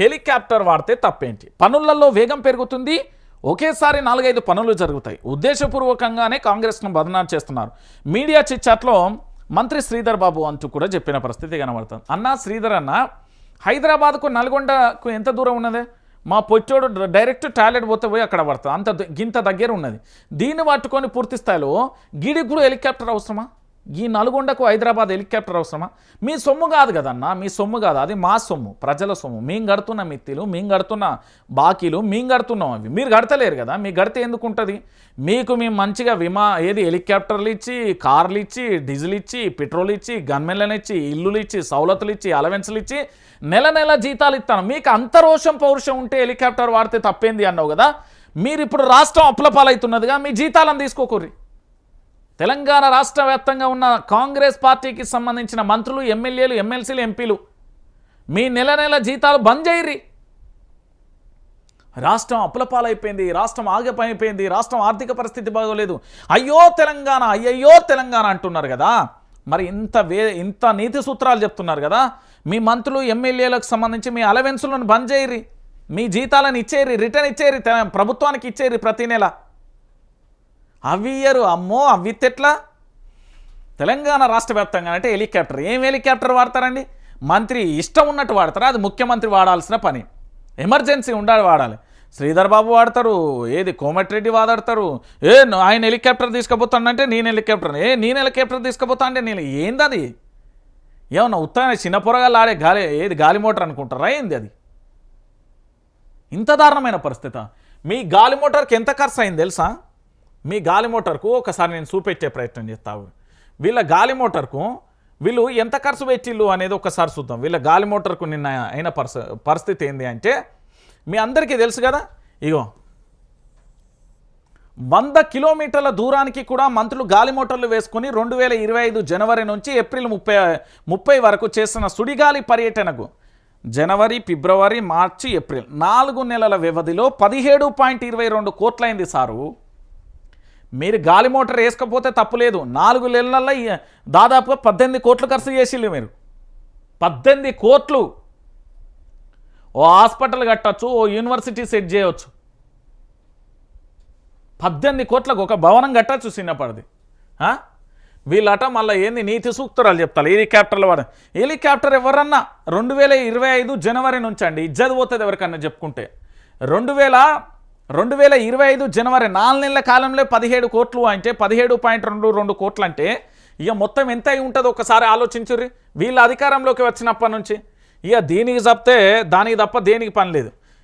Helicopter వాడితే తప్పేంటి? పనులలో వేగం పెరుగుతుంది. ఒకేసారి నాలుగైదు పనులు జరుగుతాయి. ఉద్దేశపూర్వకంగానే కాంగ్రెస్ను బదనాలు చేస్తున్నారు. మీడియా చిచ్చాట్లో మంత్రి శ్రీధర్ బాబు అంటూ కూడా చెప్పిన పరిస్థితి కనబడుతుంది. అన్న శ్రీధర్ అన్న హైదరాబాద్కు నల్గొండకు ఎంత దూరం ఉన్నది? మా పొచ్చోడు డైరెక్ట్ టాయిలెట్ పోతే పోయి అక్కడ పడుతుంది అంత గింత దగ్గర ఉన్నది. దీన్ని పట్టుకొని పూర్తి స్థాయిలో గీడికి కూడా హెలికాప్టర్ అవసరమా? ఈ నల్గొండకు హైదరాబాద్ హెలికాప్టర్ అవసరమా? మీ సొమ్ము కాదు కదన్నా మీ సొమ్ము కాదు అది మా సొమ్ము ప్రజల సొమ్ము. మేము కడుతున్న మిత్తిలు మేము కడుతున్న బాకీలు మేము కడుతున్నాం అవి. మీరు కడతలేరు కదా మీ కడితే ఎందుకు ఉంటుంది? మీకు మేము మంచిగా విమా ఏది హెలికాప్టర్లు ఇచ్చి కార్లు ఇచ్చి డీజిల్ ఇచ్చి పెట్రోల్ ఇచ్చి గన్మెన్లను ఇచ్చి ఇల్లులు ఇచ్చి సవలతులు ఇచ్చి అలవెన్స్లు ఇచ్చి నెల నెల జీతాలు ఇస్తాను. మీకు అంత రోషం పౌరుషం ఉంటే హెలికాప్టర్ వాడితే తప్పేంది అన్నావు కదా? మీరు ఇప్పుడు రాష్ట్రం అప్పుల పాలవుతున్నదిగా మీ జీతాలను తీసుకోకూరి తెలంగాణ రాష్ట్ర వ్యాప్తంగా ఉన్న కాంగ్రెస్ పార్టీకి సంబంధించిన మంత్రులు ఎమ్మెల్యేలు ఎమ్మెల్సీలు ఎంపీలు మీ నెల నెల జీతాలు బంద్ చేయరి రాష్ట్రం అప్పులపాలైపోయింది రాష్ట్రం ఆగపైపోయింది రాష్ట్రం ఆర్థిక పరిస్థితి బాగోలేదు. అయ్యో తెలంగాణ అయ్యయ్యో తెలంగాణ అంటున్నారు కదా. మరి ఇంత వే ఇంత నీతి సూత్రాలు చెప్తున్నారు కదా. మీ మంత్రులు ఎమ్మెల్యేలకు సంబంధించి మీ అలవెన్సులను బంద్ చేయరి మీ జీతాలను ఇచ్చేరి రిటర్న్ ఇచ్చేరి ప్రభుత్వానికి ఇచ్చేరి ప్రతి నెల. అవి ఇయ్యరు అమ్మో అవి ఎట్లా తెలంగాణ రాష్ట్ర వ్యాప్తంగా అంటే హెలికాప్టర్. ఏం హెలికాప్టర్ వాడతారండి? మంత్రి ఇష్టం ఉన్నట్టు వాడతారా. అది ముఖ్యమంత్రి వాడాల్సిన పని. ఎమర్జెన్సీ ఉండాలి వాడాలి. శ్రీధర్ బాబు వాడతారు. ఏది? కోమటిరెడ్డి వాడతారు. ఏ ఆయన హెలికాప్టర్ తీసుకుపోతానంటే నేను హెలికాప్టర్. ఏ నేను హెలికాప్టర్ తీసుకుపోతా అంటే నేను ఏంది అది ఏమన్నా ఉత్తరాయణ చిన్న పొరగాలు ఆడే గాలి ఏది? గాలి మోటార్ అనుకుంటారా? ఏంది అది? ఇంత దారుణమైన పరిస్థితి. మీ గాలి మోటార్కి ఎంత ఖర్చు అయింది తెలుసా? మీ గాలి మోటార్కు ఒకసారి నేను చూపెట్టే ప్రయత్నం చేస్తావు వీళ్ళ గాలి మోటార్కు వీళ్ళు ఎంత ఖర్చు పెట్టిల్లు అనేది ఒకసారి చూద్దాం. వీళ్ళ గాలి మోటార్కు నిన్న అయిన పరిస్థితి ఏంది అంటే మీ అందరికీ తెలుసు కదా? ఇగో వంద కిలోమీటర్ల దూరానికి కూడా మంత్రులు గాలి మోటార్లు వేసుకుని రెండు వేల ఇరవై ఐదు జనవరి నుంచి ఏప్రిల్ ముప్పై ముప్పై వరకు చేసిన సుడిగాలి పర్యటనకు జనవరి ఫిబ్రవరి మార్చి ఏప్రిల్ నాలుగు నెలల వ్యవధిలో పదిహేడు పాయింట్ ఇరవై రెండు కోట్లైంది సారు. మీరు గాలి మోటార్ వేసుకపోతే తప్పులేదు నాలుగు నెలల్లో దాదాపుగా పద్దెనిమిది కోట్లు ఖర్చు చేసిళ్ళు మీరు. పద్దెనిమిది కోట్లు. ఓ హాస్పిటల్ కట్టచ్చు ఓ యూనివర్సిటీ సెట్ చేయవచ్చు పద్దెనిమిది కోట్లకు ఒక భవనం కట్టచ్చు చిన్నప్పటిది. వీళ్ళట మళ్ళీ ఏంది నీతి సూక్తురాలు చెప్తారు. హెలికాప్టర్లు వాడు హెలికాప్టర్ ఎవరన్నా రెండు వేల ఇరవై ఐదు జనవరి నుంచి అండి ఇజ్జది పోతుంది ఎవరికన్నా చెప్పుకుంటే. రెండు వేల రెండు వేల ఇరవై ఐదు జనవరి నాలుగు నెలల కాలంలో పదిహేడు కోట్లు అంటే పదిహేడు పాయింట్ రెండు రెండు కోట్లు అంటే ఇక మొత్తం ఎంత అయి ఉంటుందో ఒకసారి ఆలోచించుర్రి. వీళ్ళ అధికారంలోకి వచ్చినప్పటి నుంచి. ఇక దీనికి తప్పితే దానికి తప్ప దేనికి పని లేదు.